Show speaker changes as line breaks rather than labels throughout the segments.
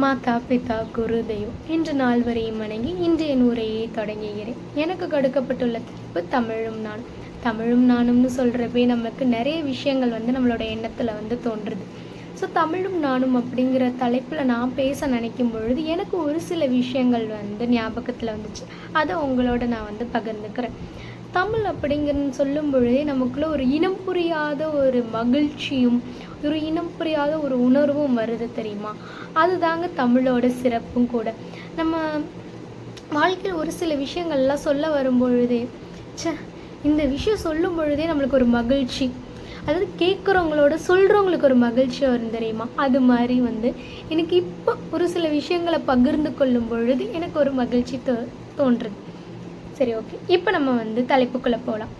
மாதா பிதா குரு தெய்வம் இன்று நால்வரையும் வணங்கி இன்று என் உரையை தொடங்குகிறேன் எனக்கு கொடுக்கப்பட்டுள்ள தலைப்பு தமிழும் நான் தமிழும் நானும்னு சொல்கிறப்பே நமக்கு நிறைய விஷயங்கள் வந்து நம்மளோட எண்ணத்தில் வந்து தோன்றுது ஸோ தமிழும் நானும் அப்படிங்கிற தலைப்பில் நான் பேச நினைக்கும் பொழுது எனக்கு ஒரு சில விஷயங்கள் வந்து ஞாபகத்தில் வந்துச்சு அதை உங்களோட நான் வந்து பகிர்ந்துக்கிறேன் தமிழ் அப்படிங்கிறது சொல்லும் பொழுதே நமக்குள்ளே ஒரு இனம் புரியாத ஒரு மகிழ்ச்சியும் ஒரு இனம் புரியாத ஒரு உணர்வும் வருது தெரியுமா அதுதாங்க தமிழோட சிறப்பும் கூட நம்ம வாழ்க்கையில் ஒரு சில விஷயங்கள்லாம் சொல்ல வரும்பொழுதே சே இந்த விஷயம் சொல்லும் பொழுதே நம்மளுக்கு ஒரு மகிழ்ச்சி அதாவது கேட்குறவங்களோட சொல்கிறவங்களுக்கு ஒரு மகிழ்ச்சி வரும் தெரியுமா அது மாதிரி வந்து எனக்கு இப்போ ஒரு சில விஷயங்களை பகிர்ந்து கொள்ளும் பொழுது எனக்கு ஒரு மகிழ்ச்சி தோ தோன்றுது சரி ஓகே இப்போ நம்ம வந்து தலைப்புக்குள்ளே போகலாம்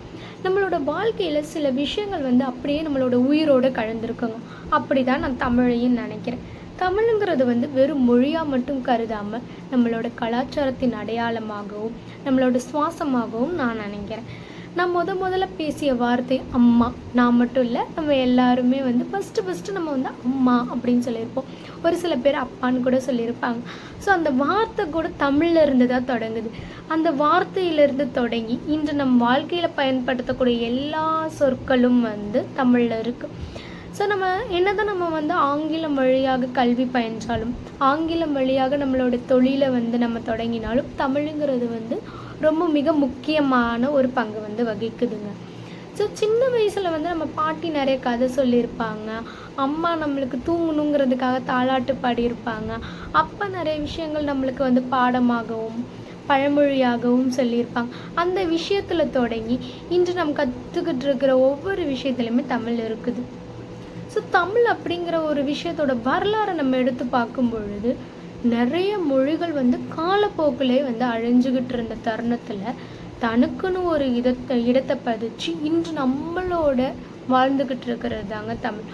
நம்மளோட வாழ்க்கையில் சில விஷயங்கள் வந்து அப்படியே நம்மளோட உயிரோடு கலந்துருக்குங்க அப்படி தான் நான் தமிழையும் நினைக்கிறேன் தமிழுங்கிறது வந்து வெறும் மொழியாக மட்டும் கருதாமல் நம்மளோட கலாச்சாரத்தின் அடையாளமாகவும் நம்மளோட சுவாசமாகவும் நான் நினைக்கிறேன் நான் முத முதல்ல பேசிய வார்த்தை அம்மா நான் மட்டும் இல்லை நம்ம எல்லாருமே வந்து ஃபஸ்ட்டு ஃபஸ்ட்டு நம்ம வந்து அம்மா அப்படின்னு சொல்லியிருப்போம் ஒரு சில பேர் அப்பான்னு கூட சொல்லியிருப்பாங்க ஸோ அந்த வார்த்தை கூட தமிழில் இருந்து தான் தொடங்குது அந்த வார்த்தையிலிருந்து தொடங்கி இன்று நம் வாழ்க்கையில் பயன்படுத்தக்கூடிய எல்லா சொற்களும் வந்து தமிழில் இருக்குது ஸோ நம்ம என்னதான் நம்ம வந்து ஆங்கிலம் வழியாக கல்வி பயின்றாலும் ஆங்கிலம் வழியாக நம்மளோட தொழிலை வந்து நம்ம தொடங்கினாலும் தமிழுங்கிறது வந்து ரொம்ப மிக முக்கியமான ஒரு பங்கு வந்து வகிக்குதுங்க ஸோ சின்ன வயசில் வந்து நம்ம பாட்டி நிறைய கதை சொல்லியிருப்பாங்க அம்மா நம்மளுக்கு தூங்கணுங்கிறதுக்காக தாளாட்டு பாடியிருப்பாங்க அப்போ நிறைய விஷயங்கள் நம்மளுக்கு வந்து பாடமாகவும் பழமொழியாகவும் சொல்லியிருப்பாங்க அந்த விஷயத்தில் தொடங்கி இன்று நம்ம கற்றுக்கிட்டு இருக்கிற ஒவ்வொரு விஷயத்துலையுமே தமிழ் இருக்குது ஸோ தமிழ் அப்படிங்கிற ஒரு விஷயத்தோட வரலாறை நம்ம எடுத்து பார்க்கும் பொழுது நிறைய மொழிகள் வந்து காலப்போக்கிலே வந்து அழிஞ்சுக்கிட்டு இருந்த தருணத்தில் தனக்குன்னு ஒரு இடத்தை இடத்தை பதிச்சு இன்று நம்மளோட வாழ்ந்துக்கிட்டு இருக்கிறது தாங்க தமிழ்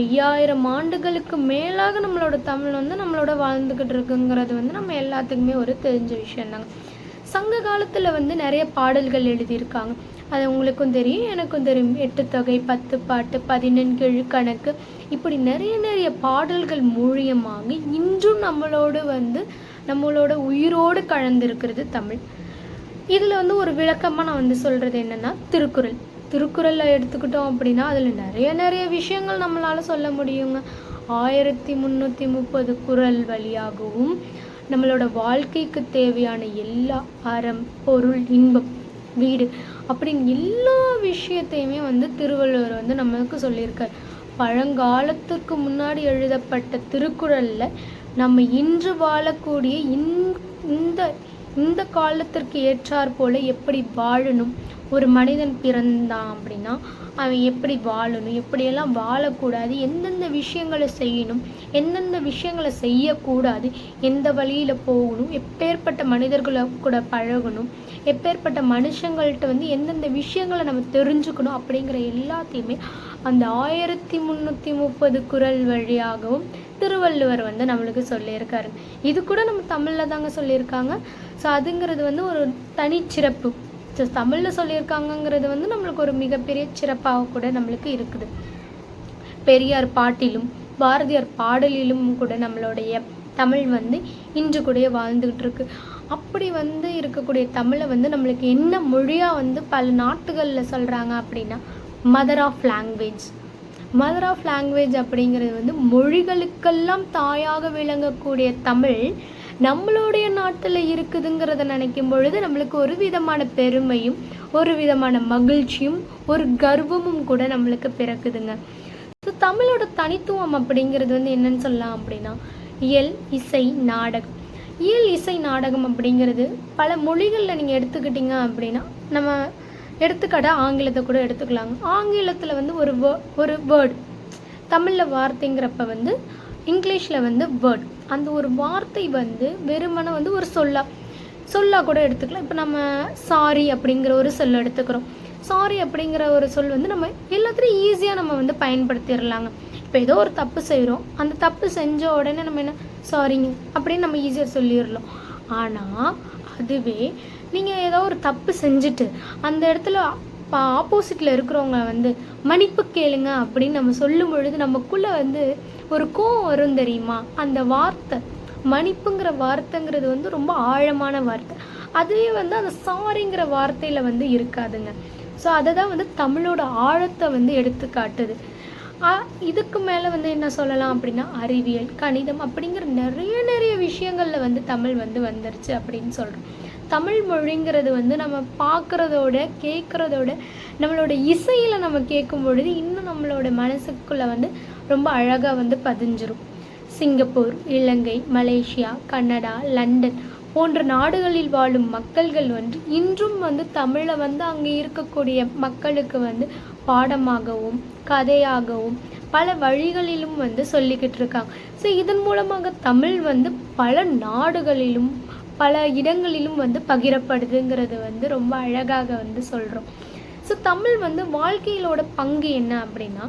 ஐயாயிரம் ஆண்டுகளுக்கு மேலாக நம்மளோட தமிழ் வந்து நம்மளோட வாழ்ந்துக்கிட்டு இருக்குங்கிறது வந்து நம்ம எல்லாத்துக்குமே ஒரு தெரிஞ்ச விஷயம் தாங்க சங்க காலத்தில் வந்து நிறைய பாடல்கள் எழுதியிருக்காங்க அது உங்களுக்கும் தெரியும் எனக்கும் தெரியும் எட்டு தொகை பத்து பாட்டு பதினெண்கிழு கணக்கு இப்படி நிறைய நிறைய பாடல்கள் மூலியமாக இன்றும் நம்மளோடு வந்து நம்மளோட உயிரோடு கலந்திருக்கிறது தமிழ் இதில் வந்து ஒரு விளக்கமாக நான் வந்து சொல்கிறது என்னென்னா திருக்குறள் திருக்குறளில் எடுத்துக்கிட்டோம் அப்படின்னா அதில் நிறைய நிறைய விஷயங்கள் நம்மளால் சொல்ல முடியுங்க ஆயிரத்தி முந்நூற்றி முப்பது குரல் வழியாகவும் நம்மளோட வாழ்க்கைக்கு தேவையான எல்லா அறம் பொருள் இன்பம் வீடு அப்படின்னு எல்லா விஷயத்தையுமே வந்து திருவள்ளுவர் வந்து நம்மளுக்கு சொல்லியிருக்கார் பழங்காலத்துக்கு முன்னாடி எழுதப்பட்ட திருக்குறளில் நம்ம இன்று வாழக்கூடிய இந்த இந்த காலத்திற்கு ஏற்றாற்போல் எப்படி வாழணும் ஒரு மனிதன் பிறந்தான் அப்படின்னா அவன் எப்படி வாழணும் எப்படியெல்லாம் வாழக்கூடாது எந்தெந்த விஷயங்களை செய்யணும் எந்தெந்த விஷயங்களை செய்யக்கூடாது எந்த வழியில் போகணும் எப்பேற்பட்ட மனிதர்களை கூட பழகணும் எப்பேற்பட்ட மனுஷங்கள்கிட்ட வந்து எந்தெந்த விஷயங்களை நம்ம தெரிஞ்சுக்கணும் அப்படிங்கிற எல்லாத்தையுமே அந்த ஆயிரத்தி முந்நூற்றி முப்பது குரல் வழியாகவும் திருவள்ளுவர் வந்து நம்மளுக்கு சொல்லியிருக்காரு இது கூட நம்ம தமிழில் தாங்க சொல்லியிருக்காங்க ஸோ அதுங்கிறது வந்து ஒரு தனிச்சிறப்பு ஸோ தமிழில் சொல்லியிருக்காங்கங்கிறது வந்து நம்மளுக்கு ஒரு மிகப்பெரிய சிறப்பாக கூட நம்மளுக்கு இருக்குது பெரியார் பாட்டிலும் பாரதியார் பாடலிலும் கூட நம்மளுடைய தமிழ் வந்து இன்று கூட வாழ்ந்துகிட்டு இருக்கு அப்படி வந்து இருக்கக்கூடிய தமிழை வந்து நம்மளுக்கு என்ன மொழியாக வந்து பல நாட்டுகளில் சொல்கிறாங்க அப்படின்னா mother of language mother of language அப்படிங்கிறது வந்து மொழிகளுக்கெல்லாம் தாயாக விளங்கக்கூடிய தமிழ் நம்மளுடைய நாட்டில் இருக்குதுங்கிறத நினைக்கும் பொழுது நம்மளுக்கு ஒரு விதமான பெருமையும் ஒரு விதமான மகிழ்ச்சியும் ஒரு கர்வமும் கூட நம்மளுக்கு பிறக்குதுங்க ஸோ தமிழோட தனித்துவம் அப்படிங்கிறது வந்து என்னன்னு சொல்லலாம் அப்படின்னா இயல் இசை நாடகம் இயல் இசை நாடகம் அப்படிங்கிறது பல மொழிகளில் நீங்கள் எடுத்துக்கிட்டிங்க அப்படின்னா நம்ம எடுத்துக்காட்ட ஆங்கிலத்தை கூட எடுத்துக்கலாங்க ஆங்கிலத்தில் வந்து ஒரு வேர்ட் ஒரு வேர்டு தமிழில் வார்த்தைங்கிறப்ப வந்து இங்கிலீஷில் வந்து வேர்ட் அந்த ஒரு வார்த்தை வந்து வெறுமனை வந்து ஒரு சொல்லா சொல்லாக கூட எடுத்துக்கலாம் இப்போ நம்ம சாரி அப்படிங்கிற ஒரு சொல் எடுத்துக்கிறோம் சாரி அப்படிங்கிற ஒரு சொல் வந்து நம்ம எல்லாத்துலேயும் ஈஸியாக நம்ம வந்து பயன்படுத்திடலாங்க இப்போ ஏதோ ஒரு தப்பு செய்கிறோம் அந்த தப்பு செஞ்ச உடனே நம்ம என்ன சாரிங்க அப்படின்னு நம்ம ஈஸியாக சொல்லிடலாம் ஆனால் அதுவே நீங்கள் ஏதோ ஒரு தப்பு செஞ்சுட்டு அந்த இடத்துல இப்போ ஆப்போசிட்டில் இருக்கிறவங்க வந்து மன்னிப்பு கேளுங்க அப்படின்னு நம்ம சொல்லும் பொழுது நமக்குள்ளே வந்து ஒரு கோவம் வரும் தெரியுமா அந்த வார்த்தை மன்னிப்புங்கிற வார்த்தைங்கிறது வந்து ரொம்ப ஆழமான வார்த்தை அதுவே வந்து அந்த சாரிங்கிற வார்த்தையில் வந்து இருக்காதுங்க ஸோ அதை தான் வந்து தமிழோட ஆழத்தை வந்து எடுத்து காட்டுது இதுக்கு மேலே வந்து என்ன சொல்லலாம் அப்படின்னா அறிவியல் கணிதம் அப்படிங்கிற நிறைய நிறைய விஷயங்களில் வந்து தமிழ் வந்து வந்துருச்சு அப்படின்னு சொல்கிறோம் தமிழ் மொழிங்கிறது வந்து நம்ம பார்க்குறதோட கேட்குறதோட நம்மளோட இசையில் நம்ம கேட்கும் பொழுது இன்னும் நம்மளோட மனசுக்குள்ளே வந்து ரொம்ப அழகாக வந்து பதிஞ்சிரும் Singapore Ilangai Malaysia Canada London போன்ற நாடுகளில் வாழும் மக்கள்கள் வந்து இன்றும் வந்து தமிழை வந்து அங்கே இருக்கக்கூடிய மக்களுக்கு வந்து பாடமாகவும் கதையாகவும் பல வழிகளிலும் வந்து சொல்லிக்கிட்டு இருக்காங்க ஸோ இதன் மூலமாக தமிழ் வந்து பல நாடுகளிலும் பல இடங்களிலும் வந்து பகிரப்படுதுங்கிறது வந்து ரொம்ப அழகாக வந்து சொல்கிறோம் ஸோ தமிழ் வந்து வாழ்க்கையிலோட பங்கு என்ன அப்படின்னா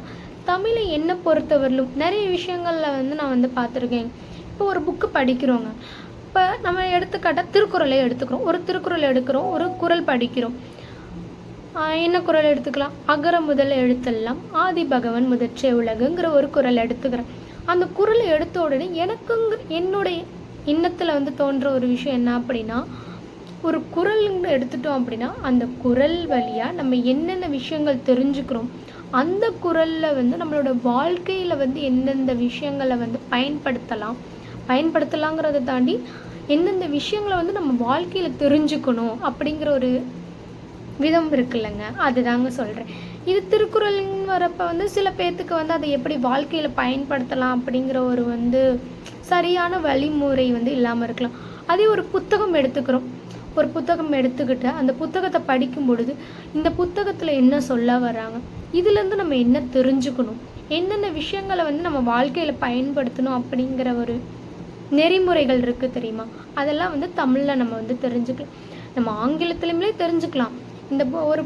தமிழை என்னை பொறுத்தவரையிலும் நிறைய விஷயங்களில் வந்து நான் வந்து பார்த்துருக்கேன் இப்போ ஒரு புக்கு படிக்கிறோங்க இப்போ நம்ம எடுத்துக்காட்டால் திருக்குறளை எடுத்துக்கிறோம் ஒரு திருக்குறள் எடுக்கிறோம் ஒரு குரல் படிக்கிறோம் என்ன குரல் எடுத்துக்கலாம் அகர முதல் எழுத்தெல்லாம் ஆதி பகவன் முதற்றே உலகுங்கிற ஒரு குரல் எடுத்துக்கிறேன் அந்த குரலை எடுத்த உடனே எனக்குங்க என்னுடைய இன்னத்தில் வந்து தோன்ற ஒரு விஷயம் என்ன அப்படின்னா ஒரு குரல்னு எடுத்துட்டோம் அப்படின்னா அந்த குரல் வழியாக நம்ம என்னென்ன விஷயங்கள் தெரிஞ்சுக்கிறோம் அந்த குரலில் வந்து நம்மளோட வாழ்க்கையில் வந்து எந்தெந்த விஷயங்களை வந்து பயன்படுத்தலாம் பயன்படுத்தலாங்கிறத தாண்டி எந்தெந்த விஷயங்களை வந்து நம்ம வாழ்க்கையில் தெரிஞ்சுக்கணும் அப்படிங்கிற ஒரு விதம் இருக்குல்லங்க அதுதாங்க சொல்கிறேன் இது திருக்குறள்னு வரப்போ வந்து சில பேர்த்துக்கு வந்து அதை எப்படி வாழ்க்கையில் பயன்படுத்தலாம் அப்படிங்கிற ஒரு வந்து சரியான வழிமுறை வந்து இல்லாமல் இருக்கலாம் அதே ஒரு புத்தகம் எடுத்துக்கிறோம் ஒரு புத்தகம் எடுத்துக்கிட்டு அந்த புத்தகத்தை படிக்கும் பொழுது இந்த புத்தகத்தில் என்ன சொல்ல வராங்க இதுலேருந்து நம்ம என்ன தெரிஞ்சுக்கணும் என்னென்ன விஷயங்களை வந்து நம்ம வாழ்க்கையில் பயன்படுத்தணும் அப்படிங்கிற ஒரு நெறிமுறைகள் இருக்குது தெரியுமா அதெல்லாம் வந்து தமிழில் நம்ம வந்து தெரிஞ்சுக்கலாம் நம்ம ஆங்கிலத்திலுமே தெரிஞ்சுக்கலாம் இந்த ஒரு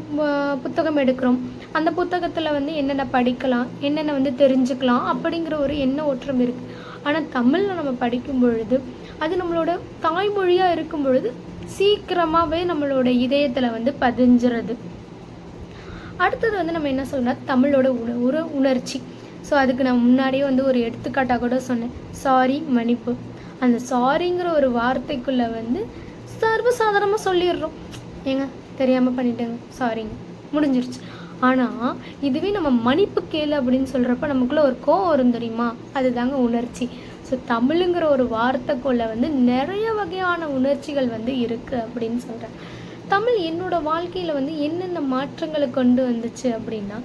புத்தகம் எடுக்கிறோம் அந்த புத்தகத்தில் வந்து என்னென்ன படிக்கலாம் என்னென்ன வந்து தெரிஞ்சுக்கலாம் அப்படிங்கிற ஒரு எண்ண ஓற்றம் இருக்குது ஆனால் தமிழில் நம்ம படிக்கும் பொழுது அது நம்மளோட தாய்மொழியாக இருக்கும் பொழுது சீக்கிரமாகவே நம்மளோட இதயத்தில் வந்து பதிஞ்சிருது அடுத்தது வந்து நம்ம என்ன சொல்லணும் தமிழோட உண ஒரு உணர்ச்சி ஸோ அதுக்கு நான் முன்னாடியே வந்து ஒரு எடுத்துக்காட்டாக கூட சொன்னேன் சாரி மன்னிப்பு அந்த சாரிங்கிற ஒரு வார்த்தைக்குள்ளே வந்து சர்வசாதாரணமாக சொல்லிடுறோம் ஏங்க தெரியாமல் பண்ணிட்டேங்க சாரிங்க முடிஞ்சிருச்சு ஆனால் இதுவே நம்ம மன்னிப்பு கேளு அப்படின்னு சொல்கிறப்ப நமக்குள்ளே ஒரு கோவம் வரும் தெரியுமா அதுதாங்க உணர்ச்சி ஸோ தமிழுங்கிற ஒரு வார்த்தைக்குள்ளே வந்து நிறைய வகையான உணர்ச்சிகள் வந்து இருக்குது அப்படின்னு சொல்கிறேன் தமிழ் என்னோடய வாழ்க்கையில் வந்து என்னென்ன மாற்றங்களை கொண்டு வந்துச்சு அப்படின்னா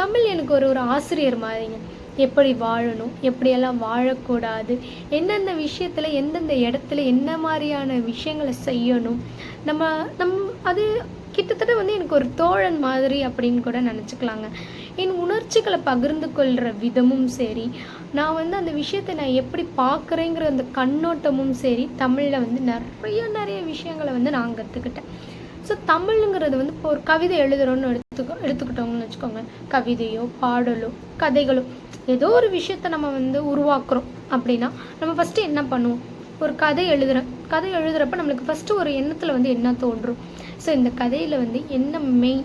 தமிழ் எனக்கு ஒரு ஒரு ஆசிரியர் மாதிரிங்க எப்படி வாழணும் எப்படியெல்லாம் வாழக்கூடாது எந்தெந்த விஷயத்தில் எந்தெந்த இடத்துல என்ன மாதிரியான விஷயங்களை செய்யணும் நம்ம நம் அது கிட்டத்தட்ட வந்து எனக்கு ஒரு தோழன் மாதிரி அப்படின்னு கூட நினச்சிக்கலாங்க என் உணர்ச்சிகளை பகிர்ந்து கொள்கிற விதமும் சரி நான் வந்து அந்த விஷயத்தை நான் எப்படி பார்க்குறேங்கிற அந்த கண்ணோட்டமும் சரி தமிழில் வந்து நிறைய நிறைய விஷயங்களை வந்து நான் கற்றுக்கிட்டேன் ஸோ தமிழுங்கிறது வந்து இப்போ ஒரு கவிதை எழுதுகிறோன்னு எடுத்துக்கோ எடுத்துக்கிட்டோம்னு வச்சுக்கோங்க கவிதையோ பாடலோ கதைகளோ ஏதோ ஒரு விஷயத்தை நம்ம வந்து உருவாக்குறோம் அப்படின்னா நம்ம ஃபஸ்ட்டு என்ன பண்ணுவோம் ஒரு கதை எழுதுகிறோம் கதை எழுதுகிறப்ப நம்மளுக்கு ஃபஸ்ட்டு ஒரு எண்ணத்தில் வந்து என்ன தோன்றும் ஸோ இந்த கதையில் வந்து என்ன மெயின்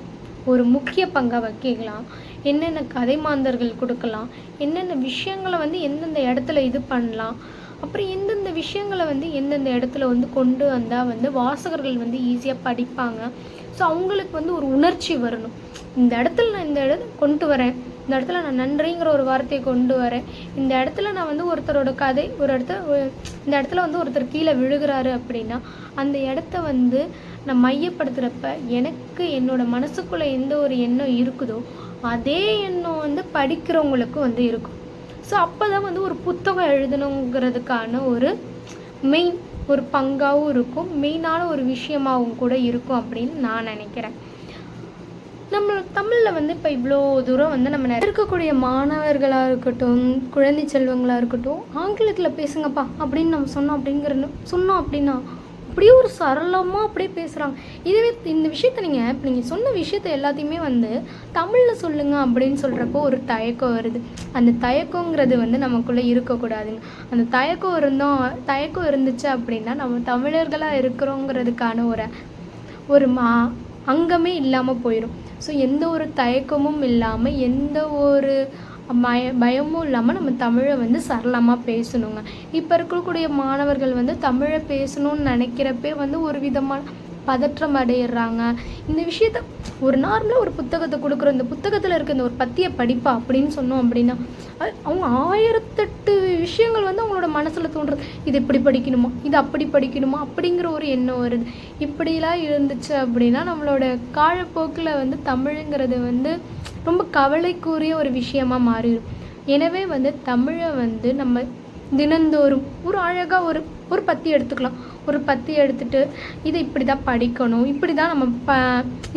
ஒரு முக்கிய பங்கை வைக்கலாம் என்னென்ன கதை மாந்தர்கள் கொடுக்கலாம் என்னென்ன விஷயங்களை வந்து எந்தெந்த இடத்துல இது பண்ணலாம் அப்புறம் எந்தெந்த விஷயங்களை வந்து எந்தெந்த இடத்துல வந்து கொண்டு வந்தால் வந்து வாசகர்கள் வந்து ஈஸியாக படிப்பாங்க ஸோ அவங்களுக்கு வந்து ஒரு உணர்ச்சி வரணும் இந்த இடத்துல நான் இந்த இடத்துல கொண்டு வரேன் இந்த இடத்துல நான் நன்றிங்கிற ஒரு வார்த்தையை கொண்டு வரேன் இந்த இடத்துல நான் வந்து ஒருத்தரோட கதை ஒரு இடத்த இந்த இடத்துல வந்து ஒருத்தர் கீழே விழுகிறாரு அப்படின்னா அந்த இடத்த வந்து நான் மையப்படுத்துகிறப்ப எனக்கு என்னோட மனசுக்குள்ளே எந்த ஒரு எண்ணம் இருக்குதோ அதே எண்ணம் வந்து படிக்கிறவங்களுக்கு வந்து இருக்கும் ஸோ அப்போ தான் வந்து ஒரு புத்தகம் எழுதணுங்கிறதுக்கான ஒரு மெயின் ஒரு பங்காகவும் இருக்கும் மெயினான ஒரு விஷயமாகவும் கூட இருக்கும் அப்படின்னு நான் நினைக்கிறேன் நம்ம தமிழில் வந்து இப்போ இவ்வளோ தூரம் வந்து நம்ம இருக்கக்கூடிய மாணவர்களாக இருக்கட்டும் குழந்தை செல்வங்களாக இருக்கட்டும் ஆங்கிலத்தில் பேசுங்கப்பா அப்படின்னு நம்ம சொன்னோம் அப்படிங்கிற சொன்னோம் அப்படின்னா அப்படியே ஒரு சரளமாக அப்படியே பேசுகிறாங்க இதுவே இந்த விஷயத்த நீங்கள் இப்போ நீங்கள் சொன்ன விஷயத்த எல்லாத்தையுமே வந்து தமிழில் சொல்லுங்கள் அப்படின்னு சொல்கிறப்போ ஒரு தயக்கம் வருது அந்த தயக்கங்கிறது வந்து நமக்குள்ளே இருக்கக்கூடாதுங்க அந்த தயக்கம் இருந்தோம் தயக்கம் இருந்துச்சு அப்படின்னா நம்ம தமிழர்களாக இருக்கிறோங்கிறதுக்கான ஒரு ஒரு மா அங்கமே இல்லாமல் போயிடும் ஸோ எந்த ஒரு தயக்கமும் இல்லாமல் எந்த ஒரு பய பயமும் இல்லாமல் நம்ம தமிழை வந்து சரளமாக பேசணுங்க இப்போ இருக்கக்கூடிய மாணவர்கள் வந்து தமிழை பேசணும்னு நினைக்கிறப்பே வந்து ஒரு விதமான பதற்றம் அடையிடுறாங்க இந்த விஷயத்த ஒரு நார்மலாக ஒரு புத்தகத்தை கொடுக்குறோம் இந்த புத்தகத்தில் இருக்க இந்த ஒரு பத்தியை படிப்பா அப்படின்னு சொன்னோம் அப்படின்னா அவங்க ஆயிரத்தெட்டு விஷயங்கள் வந்து அவங்களோட மனசில் தோன்றுறது இது இப்படி படிக்கணுமா இது அப்படி படிக்கணுமா அப்படிங்கிற ஒரு எண்ணம் வருது இப்படிலாம் இருந்துச்சு அப்படின்னா நம்மளோட காலப்போக்கில் வந்து தமிழுங்கிறது வந்து ரொம்ப கவலைக்குரிய ஒரு விஷயமாக மாறிடும் எனவே வந்து தமிழை வந்து நம்ம தினந்தோறும் ஒரு அழகாக ஒரு ஒரு பத்தி எடுத்துக்கலாம் ஒரு பத்தி எடுத்துகிட்டு இதை இப்படி தான் படிக்கணும் இப்படி தான் நம்ம ப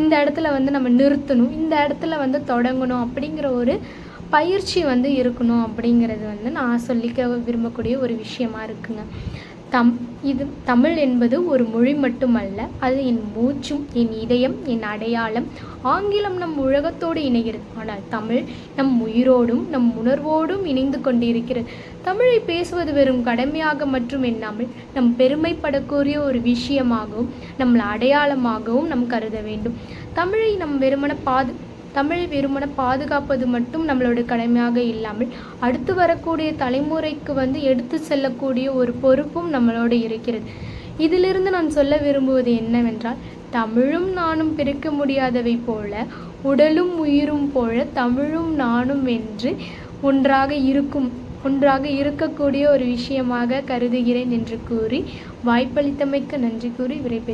இந்த இடத்துல வந்து நம்ம நிறுத்தணும் இந்த இடத்துல வந்து தொடங்கணும் அப்படிங்கிற ஒரு பயிற்சி வந்து இருக்கணும் அப்படிங்கிறது வந்து நான் சொல்லிக்க விரும்பக்கூடிய ஒரு விஷயமா இருக்குங்க தம் இது தமிழ் என்பது ஒரு மொழி மட்டுமல்ல அது என் மூச்சும் என் இதயம் என் அடையாளம் ஆங்கிலம் நம் உலகத்தோடு இணைகிறது ஆனால் தமிழ் நம் உயிரோடும் நம் உணர்வோடும் இணைந்து கொண்டிருக்கிறது தமிழை பேசுவது வெறும் கடமையாக மட்டும் எண்ணாமல் நம் பெருமைப்படக்கூடிய ஒரு விஷயமாகவும் நம் அடையாளமாகவும் நம் கருத வேண்டும் தமிழை நம் வெறுமன பாது தமிழ் வெறுமன பாதுகாப்பது மட்டும் நம்மளோட கடமையாக இல்லாமல் அடுத்து வரக்கூடிய தலைமுறைக்கு வந்து எடுத்து செல்லக்கூடிய ஒரு பொறுப்பும் நம்மளோட இருக்கிறது இதிலிருந்து நான் சொல்ல விரும்புவது என்னவென்றால் தமிழும் நானும் பிரிக்க முடியாதவை போல உடலும் உயிரும் போல தமிழும் நானும் என்று ஒன்றாக இருக்கும் ஒன்றாக இருக்கக்கூடிய ஒரு விஷயமாக கருதுகிறேன் என்று கூறி வாய்ப்பளித்தமைக்கு நன்றி கூறி விரைப்பேன்